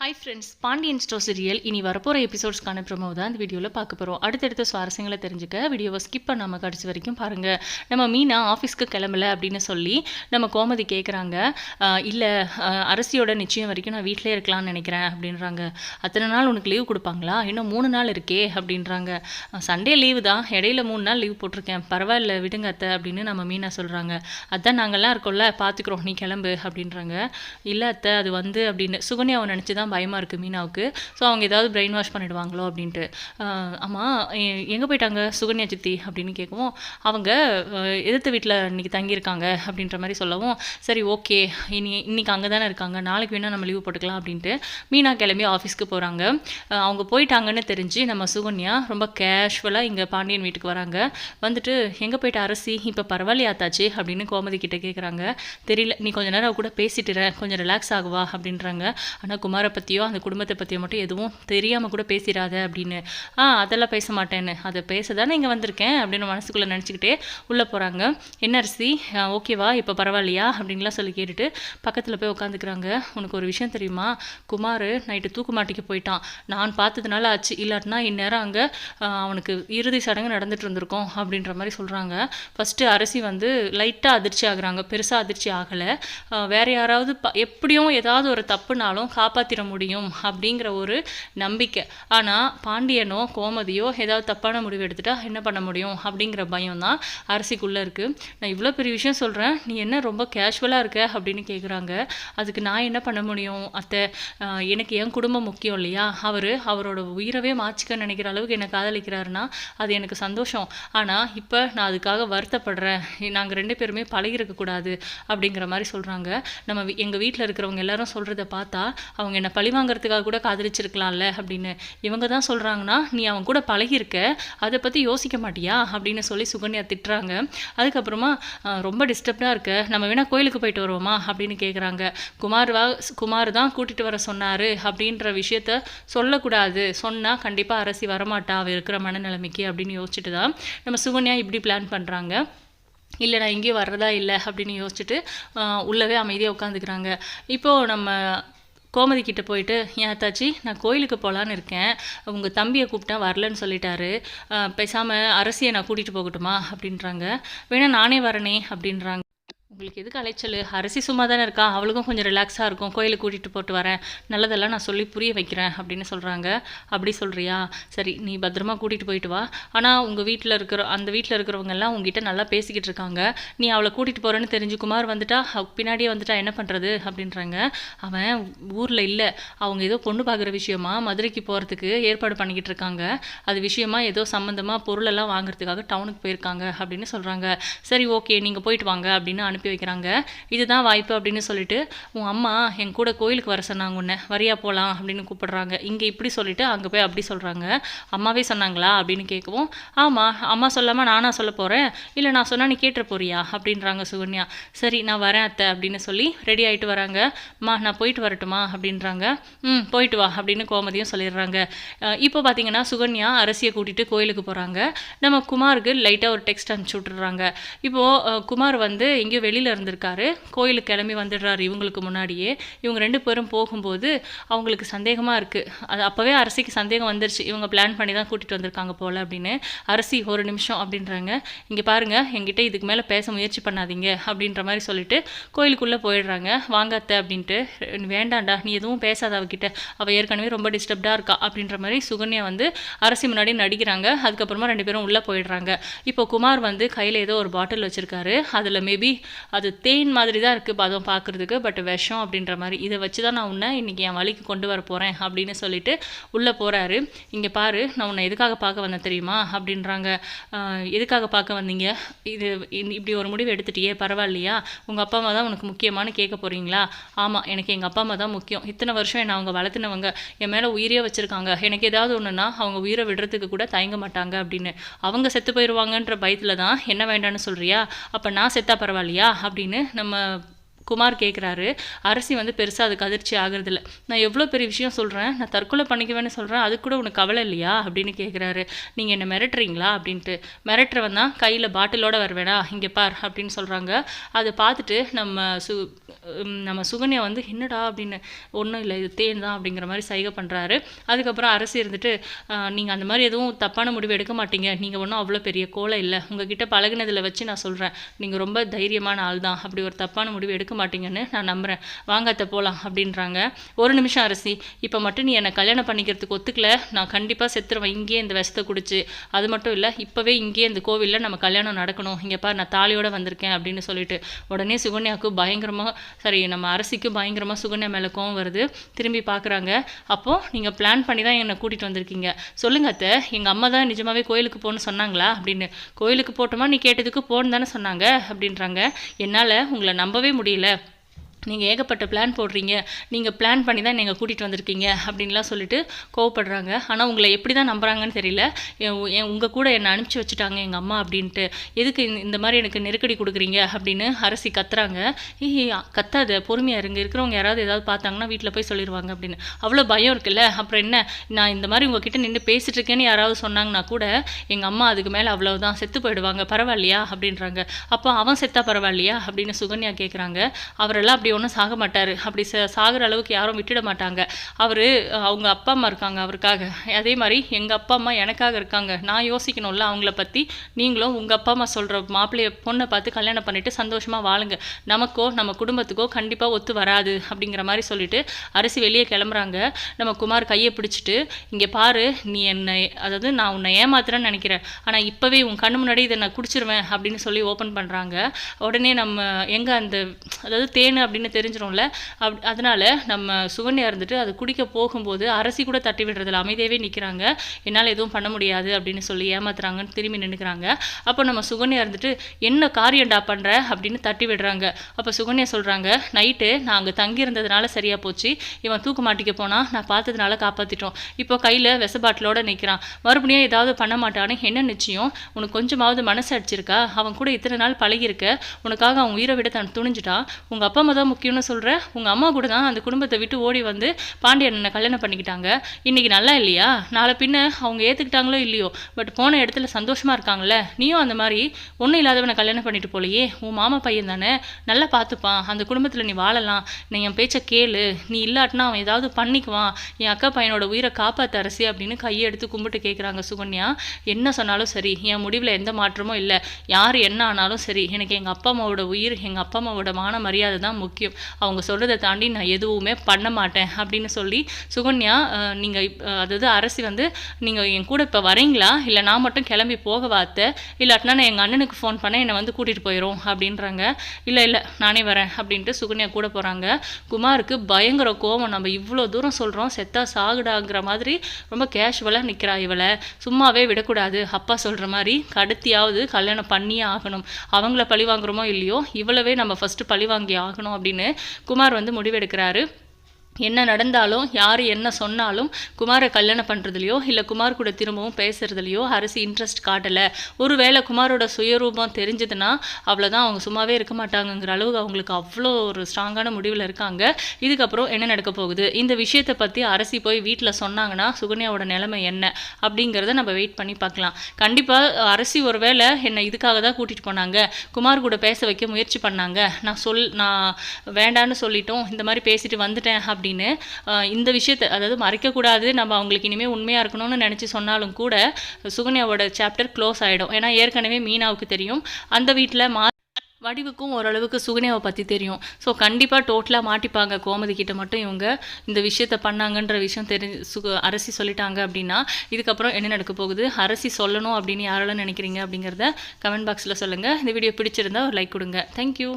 Hi friends Pandian stores serial இனி வரப்போகிற எபிசோட்ஸ்க்கான promo தான் இந்த வீடியோவில் பார்க்க போகிறோம் அடுத்தடுத்த சுவாரஸ்யங்களை தெரிஞ்சுக்க வீடியோவை ஸ்கிப் பண்ணாமல் கடைசி வரைக்கும் பாருங்கள் நம்ம மீனா ஆஃபீஸ்க்கு கிளம்பல அப்படின்னு சொல்லி நம்ம கோமதி கேட்குறாங்க இல்லை அரசியோட நிச்சயம் வரைக்கும் நான் வீட்டிலே இருக்கலாம்னு நினைக்கிறேன் அப்படின்றாங்க. அத்தனை நாள் உனக்கு லீவ் கொடுப்பாங்களா? இன்னும் மூணு நாள் இருக்கே அப்படின்றாங்க. சண்டே லீவு தான். இடையில மூணு நாள் லீவ் போட்டிருக்கேன். பரவாயில்ல விடுங்க அத்தை அப்படின்னு நம்ம மீனா சொல்கிறாங்க அதான் நாங்கள்லாம் இருக்கோம்ல பார்த்துக்குறோம் நீ கிளம்பு அப்படின்றாங்க. இல்லை அத்தை அது வந்து அப்படின்னு. சுகன்யாவை நினச்சி தான் பயமாக இருக்குது மீனாவுக்கு. ஸோ அவங்க ஏதாவது பிரெயின் வாஷ் பண்ணிடுவாங்களோ அப்படின்ட்டு. ஆமாம் எங்கே போயிட்டாங்க? சுகன்யா சித்தி அப்படின்னு கேட்கவும் அவங்க அஹ், எதிர்த்த வீட்டில் இன்னைக்கு தங்கியிருக்காங்க அப்படின்ற மாதிரி சொல்லவும் சரி ஓகே இனி இன்னைக்கு அங்கே தானே இருக்காங்க. நாளைக்கு வேணால் நம்ம லீவ் போட்டுக்கலாம் அப்படின்ட்டு மீனா கிளம்பி ஆஃபீஸ்க்கு போகிறாங்க அவங்க போயிட்டாங்கன்னு தெரிஞ்சு நம்ம சுகன்யா ரொம்ப கேஷுவலாக இங்கே பாண்டியன் வீட்டுக்கு வராங்க. வந்துட்டு எங்கே போயிட்ட அரசி? இப்போ பரவாயில்லையாத்தாச்சு அப்படின்னு கோமதி கிட்ட கேட்குறாங்க தெரியல. நீ கொஞ்சம் நேரம் கூட பேசிட்டுறேன் கொஞ்சம் ரிலாக்ஸ் ஆகுவா? அப்படின்றாங்க. ஆனால் குமார பற்றியோ அந்த குடும்பத்தை பற்றியோ மட்டும் எதுவும் தெரியாமல் கூட பேசிடாத அப்படின்னு. ஆ அதெல்லாம் பேச மாட்டேன்னு. அதை பேச தானே இங்கே வந்திருக்கேன் அப்படின்னு மனசுக்குள்ளே நினச்சிக்கிட்டே உள்ளே போகிறாங்க என்ன அரிசி? ஓகேவா? இப்போ பரவாயில்லையா? அப்படின்லாம் சொல்லி கேட்டுட்டு பக்கத்தில் போய் உட்காந்துக்கிறாங்க உனக்கு ஒரு விஷயம் தெரியுமா? குமார் நைட்டு தூக்கு மாட்டிக்கு போயிட்டான். நான் பார்த்ததுனால ஆச்சு. இல்லாட்டினா இந்நேரம் அங்கே அவனுக்கு இறுதி சடங்கு நடந்துட்டு இருந்திருக்கோம் அப்படின்ற மாதிரி சொல்கிறாங்க ஃபஸ்ட்டு அரசி வந்து லைட்டாக அதிர்ச்சி ஆகுறாங்க. பெருசாக அதிர்ச்சி ஆகலை. வேற யாராவது ப எப்படியும் ஏதாவது ஒரு தப்புனாலும் காப்பாற்றிட முடியும் அப்படிங்கிற ஒரு நம்பிக்கை. ஆனால் பாண்டியனோ கோமதியோ ஏதாவது தப்பான முடிவு எடுத்துட்டா என்ன பண்ண முடியும் அப்படிங்கிற பயம் தான் அரசிக்குள்ளே இருக்குது நான் இவ்வளோ பெரிய விஷயம் சொல்கிறேன் நீ என்ன ரொம்ப கேஷுவலாக இருக்க அப்படின்னு கேட்குறாங்க அதுக்கு நான் என்ன பண்ண முடியும் அத்தை? எனக்கு என் குடும்பம் முக்கியம் இல்லையா? அவர் அவரோட உயிரவே மாச்சிக்க நினைக்கிற அளவுக்கு என்னை காதலிக்கிறாருன்னா அது எனக்கு சந்தோஷம். ஆனால் இப்போ நான் அதுக்காக வருத்தப்படுறேன். நாங்கள் ரெண்டு பேருமே பழகிருக்கக்கூடாது அப்படிங்கிற மாதிரி சொல்கிறாங்க நம்ம எங்கள் வீட்டில் இருக்கிறவங்க எல்லாரும் சொல்கிறத பார்த்தா அவங்க என்னை பழி வாங்குறதுக்காக கூட காதலிச்சிருக்கலாம்ல அப்படின்னு இவங்க தான் சொல்கிறாங்கன்னா நீ அவன் கூட பழகியிருக்க அதை பற்றி யோசிக்க மாட்டியா? அப்படின்னு சொல்லி சுகன்யா திட்டுறாங்க. அதுக்கப்புறமா ரொம்ப டிஸ்டர்ப்டாக இருக்க நம்ம வேணால் கோயிலுக்கு போயிட்டு வருவோமா? அப்படின்னு கேட்குறாங்க குமார் வா குமார் தான் கூட்டிகிட்டு வர சொன்னார் அப்படின்ற விஷயத்த சொல்லக்கூடாது. சொன்னால் கண்டிப்பாக அரசி வரமாட்டா அவள் இருக்கிற மனநிலைமைக்கு அப்படின்னு யோசிச்சுட்டு தான் நம்ம சுகன்யா இப்படி பிளான் பண்ணுறாங்க இல்லை நான் எங்கேயும் வர்றதா இல்லை அப்படின்னு யோசிச்சுட்டு உள்ளவே அமைதியாக உட்காந்துக்கிறாங்க. இப்போது நம்ம கோமதி கிட்டே போயிட்டு ஏன் அத்தாச்சி நான் கோயிலுக்கு போகலான்னு இருக்கேன். உங்கள் தம்பியை கூப்பிட்டா வரலன்னு சொல்லிட்டாரு. பேசாமல் அரசியை நான் கூட்டிகிட்டு போகட்டுமா? அப்படின்றாங்க. வேணால் நானே வரனே அப்படின்றாங்க. உங்களுக்கு எதுக்கு அலைச்சல்? அரசி சும்மா தானே இருக்கா? அவளுக்கும் கொஞ்சம் ரிலாக்ஸாக இருக்கும். கோயிலுக்கு கூட்டிகிட்டு போட்டு வரேன். நல்லதெல்லாம் நான் சொல்லி புரிய வைக்கிறேன் அப்படின்னு சொல்கிறாங்க அப்படி சொல்கிறியா சரி நீ பத்திரமா கூட்டிகிட்டு போயிட்டு வா. ஆனால் உங்கள் வீட்டில் இருக்கிற அந்த வீட்டில் இருக்கிறவங்க எல்லாம் உங்ககிட்ட நல்லா பேசிக்கிட்டு இருக்காங்க. நீ அவளை கூட்டிகிட்டு போகிறேன்னு தெரிஞ்சு குமார் வந்துட்டா பின்னாடியே வந்துட்டா என்ன பண்ணுறது அப்படின்றாங்க. அவன் ஊரில் இல்லை. அவங்க ஏதோ பொண்ணு பார்க்குற விஷயமா மதுரைக்கு போகிறதுக்கு ஏற்பாடு பண்ணிக்கிட்டு இருக்காங்க. அது விஷயமா ஏதோ சம்மந்தமாக பொருளெல்லாம் வாங்குறதுக்காக டவுனுக்கு போயிருக்காங்க அப்படின்னு சொல்கிறாங்க சரி ஓகே நீங்கள் போயிட்டு வாங்க அப்படின்னு அனுப்பி வைக்கிறாங்க. இதுதான் வாய்ப்பு அப்படின்னு சொல்லிட்டு உன் அம்மா என் கூட கோயிலுக்கு வர சொன்னாங்க உன்னை. வரியா போகலாம் அப்படின்னு கூப்பிடுறாங்க. இங்கே இப்படி சொல்லிட்டு அங்கே போய் அப்படி சொல்கிறாங்க அம்மாவே சொன்னாங்களா? அப்படின்னு கேட்கவும் ஆமாம் அம்மா சொல்லாமல் நானாக சொல்ல போகிறேன் இல்லை நான் சொன்னால் நீ கேட்டுற போறியா? அப்படின்றாங்க சுகன்யா. சரி நான் வரேன் அத்தை அப்படின்னு சொல்லி ரெடி ஆகிட்டு வராங்க. அம்மா நான் போயிட்டு வரட்டுமா? அப்படின்றாங்க. ம் போயிட்டு வா அப்படின்னு கோமதியும் சொல்லிடுறாங்க. இப்போ பார்த்தீங்கன்னா சுகன்யா அரசியை கூட்டிட்டு கோயிலுக்கு போகிறாங்க நம்ம குமாருக்கு லைட்டாக ஒரு டெக்ஸ்ட் அனுப்பிச்சி விட்டுறாங்க இப்போது குமார் வந்து எங்கேயும் வெளியில் இருந்திருக்காரு. கோயிலுக்கு கிளம்பி வந்துடுறாரு இவங்களுக்கு முன்னாடியே. இவங்க ரெண்டு பேரும் போகும்போது அவங்களுக்கு சந்தேகமாக இருக்குது அது அப்போவே அரசிக்கு சந்தேகம் வந்துருச்சு. இவங்க பிளான் பண்ணி தான் கூட்டிகிட்டு வந்திருக்காங்க போல் அப்படின்னு. அரசி ஒரு நிமிஷம் அப்படின்றாங்க. இங்கே பாருங்கள் என்கிட்ட இதுக்கு மேலே பேச முயற்சி பண்ணாதீங்க அப்படின்ற மாதிரி சொல்லிட்டு கோயிலுக்குள்ளே போயிடுறாங்க. வாங்காத்த அப்படின்ட்டு வேண்டாண்டா நீ எதுவும் பேசாத அவகிட்ட. அவள் ஏற்கனவே ரொம்ப டிஸ்டர்ப்டாக இருக்கா? அப்படின்ற மாதிரி சுகன்யா வந்து அரசி முன்னாடி நடிக்கிறாங்க. அதுக்கப்புறமா ரெண்டு பேரும் உள்ளே போயிடுறாங்க. இப்போ குமார் வந்து கையில் ஏதோ ஒரு பாட்டில் வச்சுருக்காரு. அதில் மேபி அது தேன் மாதிரி தான் இருக்குது பதம் பார்க்குறதுக்கு. பட் விஷம் அப்படின்ற மாதிரி இதை வச்சு தான் நான் உன்னை இன்றைக்கி என் வழிக்கு கொண்டு வர போகிறேன் அப்படின்னு சொல்லிட்டு உள்ளே போகிறாரு இங்கே பாரு நான் உன்னை எதுக்காக பார்க்க வந்தேன் தெரியுமா? அப்படின்றாங்க. எதுக்காக பார்க்க வந்தீங்க? இது இப்படி ஒரு முடிவு எடுத்துட்டியே பரவாயில்லையா? உங்கள் அப்பா அம்மா தான் உனக்கு முக்கியமானு கேட்க போகிறீங்களா ஆமாம் எனக்கு எங்கள் அப்பா அம்மா தான் முக்கியம். இத்தனை வருஷம் என்னை அவங்க வளர்த்துனவங்க என் மேலே உயிரே வச்சுருக்காங்க. எனக்கு ஏதாவது ஒன்றுனா அவங்க உயிரை விடுறதுக்கு கூட தயங்க மாட்டாங்க அப்படின்னு. அவங்க செத்து போயிடுவாங்கன்ற பயத்தில் தான் என்ன வேண்டாம்னு சொல்கிறியா அப்போ நான் செத்தா பரவாயில்லையா? அப்படின்னு நம்ம குமார் கேட்குறாரு அரசி வந்து பெருசாக அதுக்கு அதிர்ச்சி ஆகுறதில்ல. நான் எவ்வளோ பெரிய விஷயம் சொல்கிறேன் நான் தற்கொலை பண்ணிக்குவேன்னு சொல்கிறேன் அது கூட உனக்கு கவலை இல்லையா? அப்படின்னு கேட்குறாரு நீங்கள் என்ன மிரட்டுறீங்களா? அப்படின்ட்டு. மிரட்டுறவன் தான் கையில் பாட்டிலோட வருவேடா இங்கே பார் அப்படின்னு சொல்கிறாங்க அதை பார்த்துட்டு நம்ம சு நம்ம சுகன்யா வந்து என்னடா அப்படின்னு ஒன்றும் இல்லை இது தேன் தான் அப்படிங்கிற மாதிரி சைகை பண்ணுறாரு அதுக்கப்புறம் அரசி இருந்துட்டு நீங்கள் அந்த மாதிரி எதுவும் தப்பான முடிவு எடுக்க மாட்டீங்க. நீங்கள் ஒன்றும் அவ்வளோ பெரிய கோலை இல்லை. உங்ககிட்ட பழகுனதில் வச்சு நான் சொல்கிறேன் நீங்கள் ரொம்ப தைரியமான ஆள் தான் அப்படி ஒரு தப்பான முடிவு எடுக்க மாட்டீங்கன்னு நான் நம்புகிறேன் வாங்க அத்தை போகலாம் அப்படின்றாங்க. ஒரு நிமிஷம் அரசி இப்போ மட்டும் நீ என்னை கல்யாணம் பண்ணிக்கிறதுக்கு ஒத்துக்கல நான் கண்டிப்பாக செத்துருவேன். இங்கேயே இந்த விஷத்தை குடிச்சு. அது மட்டும் இல்லை இப்போவே இங்கேயே இந்த கோவிலில் நம்ம கல்யாணம் நடக்கணும். இங்கே பார் நான் தாலியோடு வந்திருக்கேன் அப்படின்னு சொல்லிட்டு உடனே சுகன்யாவுக்கு பயங்கரமாக சரி நம்ம அரசிக்கு பயங்கரமாக சுகன்யா மேலே கோவம் வருது. திரும்பி பார்க்குறாங்க அப்போது நீங்கள் பிளான் பண்ணி தான் என்னை கூட்டிகிட்டு வந்திருக்கீங்க. சொல்லுங்க அத்தை எங்கள் அம்மா தான் நிஜமாகவே கோயிலுக்கு போகணும்னு சொன்னாங்களா அப்படின்னு. கோயிலுக்கு போட்டோமா? நீ கேட்டதுக்கு போகணும் தானே சொன்னாங்க அப்படின்றாங்க. என்னால் உங்களை நம்பவே முடியல. 了。நீங்கள் ஏகப்பட்ட பிளான் போடுறீங்க. நீங்கள் பிளான் பண்ணி தான் நீங்கள் கூட்டிகிட்டு வந்திருக்கீங்க அப்படின்லாம் சொல்லிட்டு கோவப்படுறாங்க. ஆனால் உங்களை எப்படி தான் நம்புகிறாங்கன்னு தெரியல. என் உங்கள் கூட என்னை அனுப்பிச்சி வச்சுட்டாங்க எங்கள் அம்மா அப்படின்ட்டு. எதுக்கு இந்த- மாதிரி எனக்கு நெருக்கடி கொடுக்குறீங்க அப்படின்னு அரசி கத்துறாங்க. ஈ கத்தாத பொறுமையாக இருங்க. இருக்கிறவங்க யாராவது ஏதாவது பார்த்தாங்கன்னா வீட்டில் போய் சொல்லிடுவாங்க அப்படின்னு. அவ்வளோ பயம் இருக்குல்ல. அப்புறம் என்ன? நான் இந்த மாதிரி உங்ககிட்ட நின்று பேசிட்டு இருக்கேன்னு யாராவது சொன்னாங்கன்னா கூட எங்கள் அம்மா அதுக்கு மேலே அவ்வளோதான் செத்து போயிடுவாங்க. பரவாயில்லையா? அப்படின்றாங்க. அப்போ அவன் செத்தா பரவாயில்லையா? அப்படின்னு சுகன்யா கேட்குறாங்க அவரெல்லாம் அப்படி ஒன்றும் சாக மாட்டார். அப்படி ச- சாகுற அளவுக்கு யாரும் விட்டுட மாட்டாங்க. அவர் அவங்க அப்பா அம்மா இருக்காங்க அவருக்காக. அதே மாதிரி எங்கள் அப்பா அம்மா எனக்காக இருக்காங்க. நான் யோசிக்கணும்ல அவங்கள பற்றி நீங்களும் உங்கள் அப்பா அம்மா சொல்கிற மாப்பிள்ளைய பொண்ணை பார்த்து கல்யாணம் பண்ணிவிட்டு சந்தோஷமாக வாழுங்க. நமக்கோ நம்ம குடும்பத்துக்கோ கண்டிப்பாக ஒத்து வராது அப்படிங்கிற மாதிரி சொல்லிட்டு அரிசி வெளியே கிளம்புறாங்க. நம்ம குமார் கையை பிடிச்சிட்டு இங்கே பாரு நீ என்னை அதாவது நான் உன்னை ஏமாத்துறேன்னு நினைக்கிறேன். ஆனால் இப்போவே உன் கண்ணு முன்னாடி இதை நான் குடிச்சிருவேன் அப்படின்னு சொல்லி ஓப்பன் பண்ணுறாங்க உடனே நம்ம எங்கே அந்த அதாவது தேன் அப்படின்னு தெரிஞ்சிடும்ல அப் அதனால் நம்ம சுகன்யா இருந்துட்டு அது குடிக்க போகும்போது அரசி கூட தட்டி விடுறதில்ல அமைதியாகவே நிற்கிறாங்க என்னால் எதுவும் பண்ண முடியாது அப்படின்னு சொல்லி ஏமாத்துறாங்கன்னு திரும்பி நின்றுக்கிறாங்க அப்போ நம்ம சுகன்யா இருந்துட்டு என்ன காரியண்டா பண்ணுற அப்படின்னு தட்டி விடுறாங்க. அப்போ சுகன்யா சொல்கிறாங்க நைட்டு நான் அங்கே தங்கியிருந்ததுனால சரியாக போச்சு. இவன் தூக்க மாட்டிக்க போனால் நான் பார்த்ததுனால காப்பாற்றிட்டோம் இப்போ கையில் விச பாட்டிலோட நிற்கிறான் மறுபடியும் ஏதாவது பண்ண மாட்டான்னு என்ன நிச்சயம்? உனக்கு கொஞ்சமாவது மனசு அடிச்சிருக்கா? அவன் கூட இத்தனை நாள் பழகியிருக்க. உனக்காக அவன் உயிரை விட தன் துணிஞ்சிட்டான் உங்கள் அப்பா அம்மா முக்கியம்னு சொல்கிற உங்கள் அம்மா கூட தான் அந்த குடும்பத்தை விட்டு ஓடி வந்து பாண்டியனை கல்யாணம் பண்ணிக்கிட்டாங்க. இன்னைக்கு நல்லா இல்லையா? நாளை பின்ன அவங்க ஏற்றுக்கிட்டாங்களோ இல்லையோ? பட் போன இடத்துல சந்தோஷமா இருக்காங்கல்ல? நீயும் அந்த மாதிரி ஒன்றும் இல்லாதவனை கல்யாணம் பண்ணிட்டு போலையே. உன் மாமா பையன் தானே? நல்லா பார்த்துப்பான் அந்த குடும்பத்தில் நீ வாழலாம். நீ என் பேச்சை கேளு. நீ இல்லாட்டினா அவன் ஏதாவது பண்ணிக்குவான். என் அக்கா பையனோட உயிரை காப்பாத்த அரசி அப்படின்னு கையை எடுத்து கும்பிட்டு கேட்குறாங்க சுகன்யா. என்ன சொன்னாலும் சரி. என் முடிவில் எந்த மாற்றமும் இல்லை. யார் என்ன ஆனாலும் சரி. எனக்கு எங்கள் அப்பா அம்மாவோட உயிர் எங்கள் அப்பா அம்மாவோட மான மரியாதை தான் முக்கியம். முக்கியம். அவங்க சொல்கிறத தாண்டி நான் எதுவுமே பண்ண மாட்டேன் அப்படின்னு சொல்லி சுகன்யா நீங்கள் அதாவது அரசி வந்து நீங்கள் என் கூட இப்போ வரீங்களா? இல்லை நான் மட்டும் கிளம்பி போக வாத்த? இல்லாட்டினா நான் எங்கள் அண்ணனுக்கு ஃபோன் பண்ண என்னை வந்து கூட்டிகிட்டு போயிடும் அப்படின்றாங்க. இல்லை இல்லை நானே வரேன் அப்படின்ட்டு சுகன்யா கூட போகிறாங்க குமாருக்கு பயங்கர கோவம். நம்ம இவ்வளோ தூரம் சொல்கிறோம் செத்தா சாகுடாங்கிற மாதிரி ரொம்ப கேஷுவலாக நிற்கிறா இவளை. சும்மாவே விடக்கூடாது அப்பா சொல்கிற மாதிரி. கடுத்தியாவது கல்யாணம் பண்ணியே ஆகணும். அவங்கள பழி வாங்குறோமோ இல்லையோ இவ்வளவே நம்ம ஃபஸ்ட்டு பழி வாங்கி ஆகணும் அப்படின்னு குமார் வந்து முடிவெடுக்கிறாரு. என்ன நடந்தாலும் யார் என்ன சொன்னாலும் குமாரை கல்யாணம் பண்ணுறதுலையோ இல்லை குமார் கூட திரும்பவும் பேசுறதுலையோ அரசு இன்ட்ரெஸ்ட் காட்டலை. ஒருவேளை குமாரோட சுயரூபம் தெரிஞ்சதுன்னா அவ்வளோதான் அவங்க சும்மாவே இருக்க மாட்டாங்கங்கிற அளவுக்கு அவங்களுக்கு அவ்வளோ ஒரு ஸ்ட்ராங்கான முடிவில் இருக்காங்க. இதுக்கப்புறம் என்ன நடக்க போகுது? இந்த விஷயத்தை பற்றி அரசி போய் வீட்டில் சொன்னாங்கன்னா சுகன்யாவோட நிலைமை என்ன? அப்படிங்கிறத நம்ம வெயிட் பண்ணி பார்க்கலாம். கண்டிப்பாக அரசி ஒருவேளை என்னை இதுக்காக தான் கூட்டிகிட்டு போனாங்க. குமார் கூட பேச வைக்க முயற்சி பண்ணாங்க. நான் சொல் நான் வேண்டான்னு சொல்லிட்டோம் இந்த மாதிரி பேசிட்டு வந்துட்டேன் அப்படின்னு இந்த விஷயத்தை அதாவது மறைக்கக்கூடாது நம்ம அவங்களுக்கு இனிமேல் உண்மையாக இருக்கணும்னு நினச்சி சொன்னாலும் கூட சுகன்யாவோட சாப்டர் க்ளோஸ் ஆகிடும் ஏன்னா ஏற்கனவே மீனாவுக்கு தெரியும். அந்த வீட்டில் மா வடிவுக்கும் ஓரளவுக்கு சுகன்யாவை பற்றி தெரியும். ஸோ கண்டிப்பாக டோட்டலாக மாட்டிப்பாங்க கோமதி கிட்ட மட்டும் இவங்க. இந்த விஷயத்த பண்ணாங்கன்ற விஷயம் தெரிஞ்சு சுக அரசி சொல்லிட்டாங்க அப்படின்னா இதுக்கப்புறம் என்ன நடக்க போகுது? அரசி சொல்லணும் அப்படின்னு யாரெல்லாம் நினைக்கிறீங்க அப்படிங்கிறத கமெண்ட் பாக்ஸில் சொல்லுங்கள் இந்த வீடியோ பிடிச்சிருந்தா ஒரு லைக் கொடுங்க. தேங்க்யூ